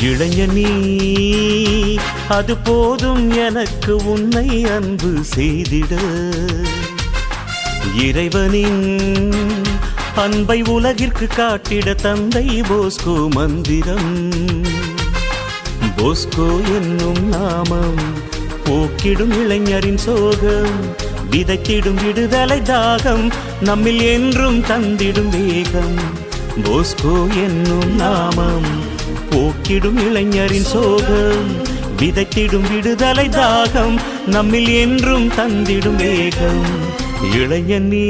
இளைஞனி அது போதும் எனக்கு உன்னை அன்பு செய்திட. இறைவனின் அன்பை உலகிற்கு காட்டிட தந்தை போஸ்கோ மந்திரம். போஸ்கோ என்னும் நாமம் போக்கிடும் இளைஞரின் சோகம் விதைத்திடும் விடுதலை தாகம் நம்மில் என்றும் தந்திடும் வேகம். போஸ்கோ என்னும் நாமம் போக்கிடும் இளைஞரின் சோகம் விதைத்திடும் விடுதலை தாகம் நம்மில் என்றும் தந்திடும் வேகம் இளைஞன் நீ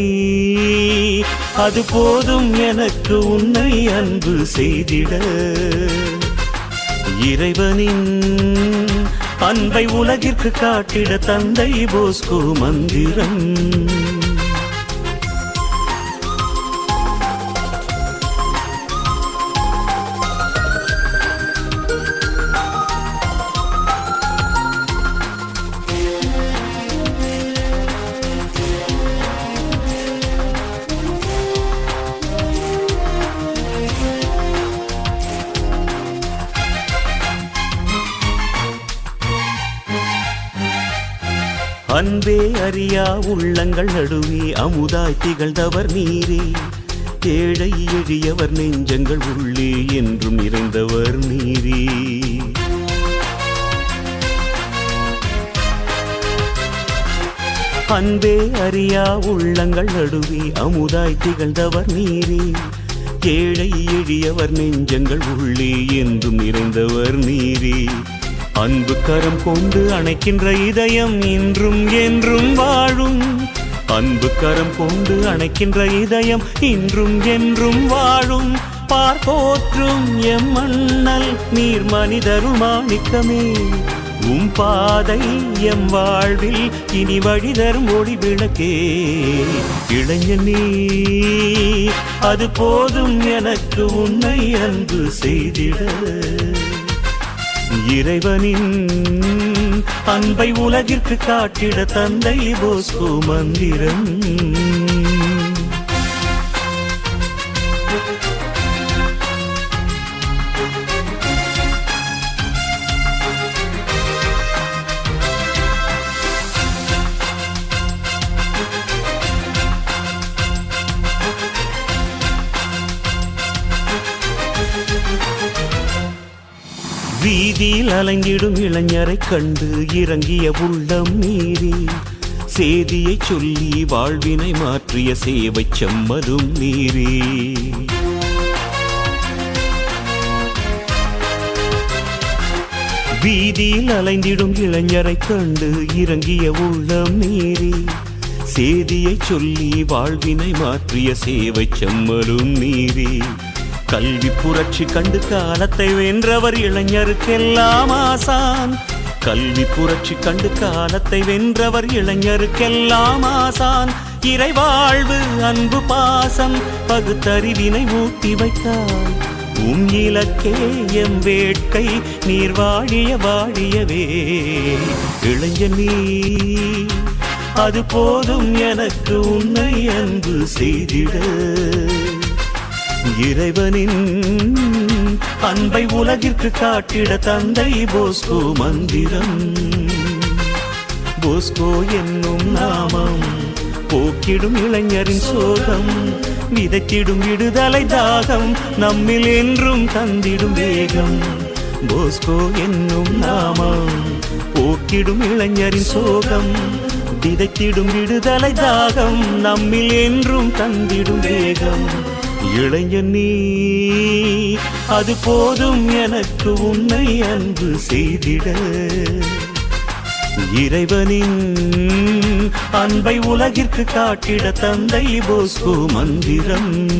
அது போதும் எனக்கு உன்னை அன்பு செய்திட. இறைவனின் அன்பை உலகிற்கு காட்டிட தந்தை போஸ்கோ மந்திரம் அன்பே அறியா உள்ளங்கள் நடுவே அமுதாய் திகழ்ந்தவர் நீரே. ஏழை எழியவர் நெஞ்சங்கள் உள்ளே என்றும் நிறைந்தவர் நீரே. அன்பே அறியா உள்ளங்கள் நடுவே அமுதாய் திகழ்ந்தவர் நீரே. ஏழை எழியவர் நெஞ்சங்கள் உள்ளே என்றும் நிறைந்தவர் நீரே. அன்பு கரம் கொண்டு அணைக்கின்ற இதயம் இன்றும் என்றும் வாழும். அன்பு கரம் கொண்டு அணைக்கின்ற இதயம் இன்றும் என்றும் வாழும். பார்ப்போற்றும் எம் மண்ணல் நீர் மனிதருமாணிக்கமே உம் பாதை எம் வாழ்வில் இனி வழிதரும் ஒளி விளக்கே. இளைஞனே அது போதும் எனக்கு உன்னை அன்பு செய்திட. இறைவனின் அன்பை உலகிற்கு காட்டிட தந்தை போஸ்கோ மந்திரம் வீதியில் அலங்கிடும் இளைஞரை கண்டு இறங்கிய உள்ளம் மீறி சேதியை சொல்லி வாழ்வினை மாற்றிய சேவை செம்மதும் நீரே வீதியில் அலைந்திடும் இளைஞரை கண்டு இறங்கிய உள்ளம் நீரே சேதியை சொல்லி வாழ்வினை மாற்றிய சேவை செம்மலும் நீரே கல்வி புரட்சி கண்டு காலத்தை வென்றவர் இளைஞருக்கெல்லாம் ஆசான். கல்வி புரட்சி கண்டு காலத்தை வென்றவர் இளைஞருக்கெல்லாம் ஆசான். இறைவாழ்வு அன்பு பாசம் பகுத்தறிவினை ஊட்டி வைத்தார். உம் இலக்கே எம் வேட்கை நீர் வாழிய வாழியவே. இளைஞன் நீ அது போதும் எனக்கு உன்னை அன்பு செய்திட. இறைவனின் அன்பை உலகிற்கு காட்டிட தந்தை போஸ்கோ மந்திரம். போஸ்கோ என்னும் நாமம் போக்கிடும் இளைஞரின் சோகம் விதைத்திடும் விடுதலை தாகம் நம்மில் என்றும் தந்திடும் வேகம். போஸ்கோ என்னும் நாமம் போக்கிடும் இளைஞரின் சோகம் விதைத்திடும் விடுதலை தாகம் நம்மில் என்றும் தந்திடும் வேகம். இளைஞன் நீ அது போதும் எனக்கு உன்னை அன்பு செய்திட. இறைவனின் அன்பை உலகிற்கு காட்டிட தந்தை போஸ்கு மந்திரம்.